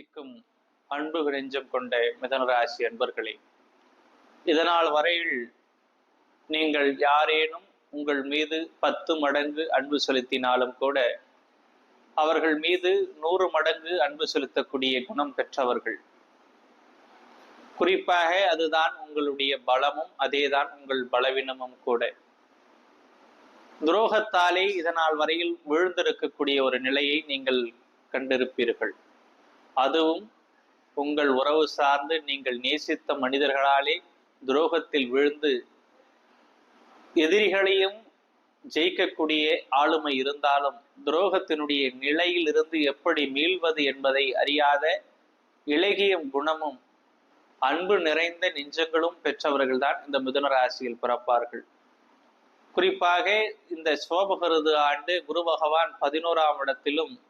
நேசிக்கும் அன்பு நெஞ்சம் கொண்ட மிதனராசி அன்பர்களே இதனால் வரையில் நீங்கள் யாரேனும் உங்கள் மீது பத்து மடங்கு அன்பு செலுத்தினாலும் கூட அவர்கள் மீது நூறு மடங்கு அன்பு செலுத்தக்கூடிய குணம் பெற்றவர்கள். குறிப்பாக அதுதான் உங்களுடைய பலமும் அதேதான் உங்கள் பலவீனமும் கூட. துரோகத்தாலே இதனால் வரையில் விழுந்திருக்கக்கூடிய ஒரு நிலையை நீங்கள் கண்டிருப்பீர்கள். அதுவும் உங்கள் உறவு சார்ந்து நீங்கள் நேசித்த மனிதர்களாலே துரோகத்தில் விழுந்து எதிரிகளையும் ஜெயிக்கக்கூடிய ஆளுமை இருந்தாலும் துரோகத்தினுடைய நிலையிலிருந்து எப்படி மீள்வது என்பதை அறியாத இலகியம் குணமும் அன்பு நிறைந்த நெஞ்சங்களும் பெற்றவர்கள்தான் இந்த மிதுன ராசியில் பிறப்பார்கள். குறிப்பாக இந்த சோபகருது ஆண்டு குரு பகவான் பதினோராம் இடத்திலும்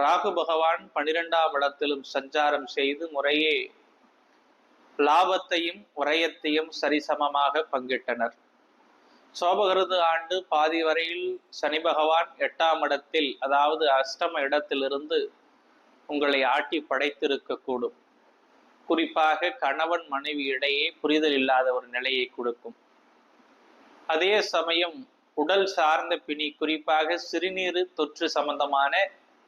ராகு பகவான் பனிரெண்டாம் இடத்திலும் சஞ்சாரம் செய்து முறையே லாபத்தையும் உரையத்தையும் சரிசமமாக பங்கிட்டனர். சோபகிருது ஆண்டு பாதி வரையில் சனி பகவான் எட்டாம் இடத்தில் அதாவது அஷ்டம இடத்திலிருந்து உங்களை ஆட்டி படைத்திருக்கக்கூடும். குறிப்பாக கணவன் மனைவி இடையே புரிதல் இல்லாத ஒரு நிலையை கொடுக்கும். அதே சமயம் உடல் சார்ந்த பிணி குறிப்பாக சிறுநீர் தொற்று சம்பந்தமான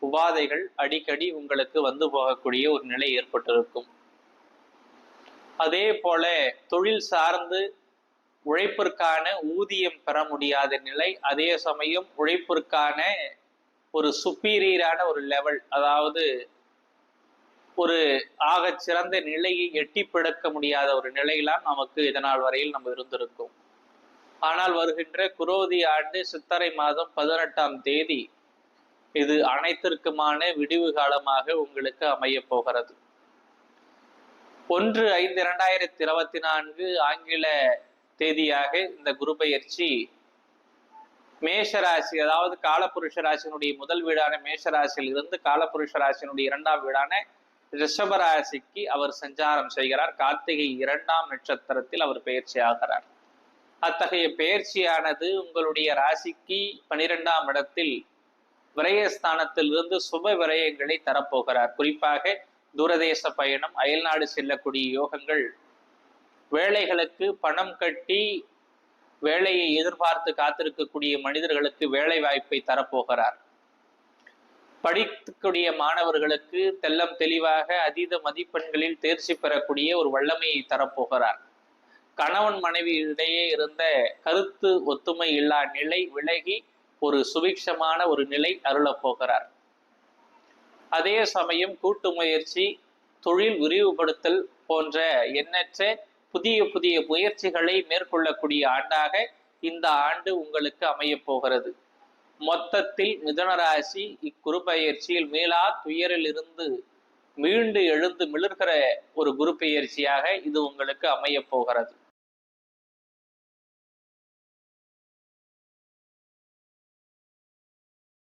உபாதைகள் அடிக்கடி உங்களுக்கு வந்து போகக்கூடிய ஒரு நிலை ஏற்பட்டிருக்கும். அதே போல தொழில் சார்ந்து உழைப்பிற்கான ஊதியம் பெற முடியாத நிலை அதே சமயம் உழைப்பிற்கான ஒரு சுப்பீரியரான ஒரு லெவல் அதாவது ஒரு ஆக சிறந்த நிலையை எட்டி பிடக்க முடியாத ஒரு நிலையெல்லாம் நமக்கு இதனால் வரையில் நம்ம இருந்திருக்கும். ஆனால் வருகின்ற குரோதி ஆண்டு சித்தரை மாதம் பதினெட்டாம் தேதி இது அனைத்திற்குமான விடிவு காலமாக உங்களுக்கு அமைய போகிறது. ஒன்று ஐந்து இரண்டாயிரத்தி இருபத்தி நான்கு ஆங்கில தேதியாக இந்த குரு பயிற்சி மேஷராசி அதாவது காலபுருஷ ராசியினுடைய முதல் வீடான மேஷராசியில் இருந்து காலபுருஷ ராசியினுடைய இரண்டாம் வீடான ரிஷபராசிக்கு அவர் சஞ்சாரம் செய்கிறார். கார்த்திகை இரண்டாம் நட்சத்திரத்தில் அவர் பயிற்சி ஆகிறார். அத்தகைய பயிற்சியானது உங்களுடைய ராசிக்கு பனிரெண்டாம் இடத்தில் விரயஸ்தானத்திலிருந்து சுப விரயங்களை தரப்போகிறார். குறிப்பாக தூரதேச பயணம் அயல்நாடு செல்லக்கூடிய யோகங்கள் வேலைகளுக்கு பணம் கட்டி வேலையை எதிர்பார்த்து காத்திருக்கக்கூடிய மனிதர்களுக்கு வேலை வாய்ப்பை தரப்போகிறார். படிக்கக்கூடிய மாணவர்களுக்கு தெல்லம் தெளிவாக அதீத மதிப்பெண்களில் தேர்ச்சி பெறக்கூடிய ஒரு வல்லமையை தரப்போகிறார். கணவன் மனைவி இடையே இருந்த கருத்து ஒத்துமை இல்லா நிலை விலகி ஒரு சுபிக்ஷமான ஒரு நிலை அருளப் போகிறார். அதே சமயம் கூட்டு முயற்சி தொழில் விரிவுபடுத்தல் போன்ற எண்ணற்ற புதிய புதிய முயற்சிகளை மேற்கொள்ளக்கூடிய ஆண்டாக இந்த ஆண்டு உங்களுக்கு அமையப் போகிறது. மொத்தத்தில் மிதனராசி இக்குரு பயிற்சியில் மீளா துயரில் இருந்து மீண்டு எழுந்து மிளர்கிற ஒரு குரு பயிற்சியாக இது உங்களுக்கு அமையப் போகிறது.